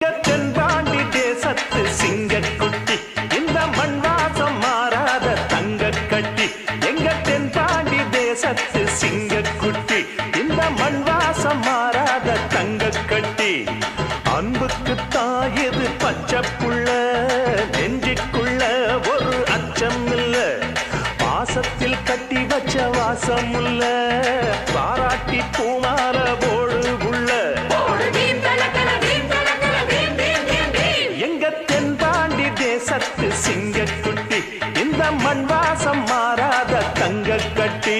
தென்பாண்டி தேசத்து சிங்கக்குட்டி. இந்த மண் வாசம் மாறாத தங்க கட்டி எங்க தென்பாண்டி தேசத்து சிங்கக்குட்டி. இந்த மண் வாசம் மாறாத தங்க கட்டி அன்புக்கு தாயது பச்சை புள்ள. நெஞ்சுக்குள்ள ஒரு அச்சம் இல்ல. பாசத்தில் கட்டி வச்ச வாசம் இல்ல சத்து சிங்கக்குட்டி இந்த மண் வாசம் மாறாத தங்க கட்டி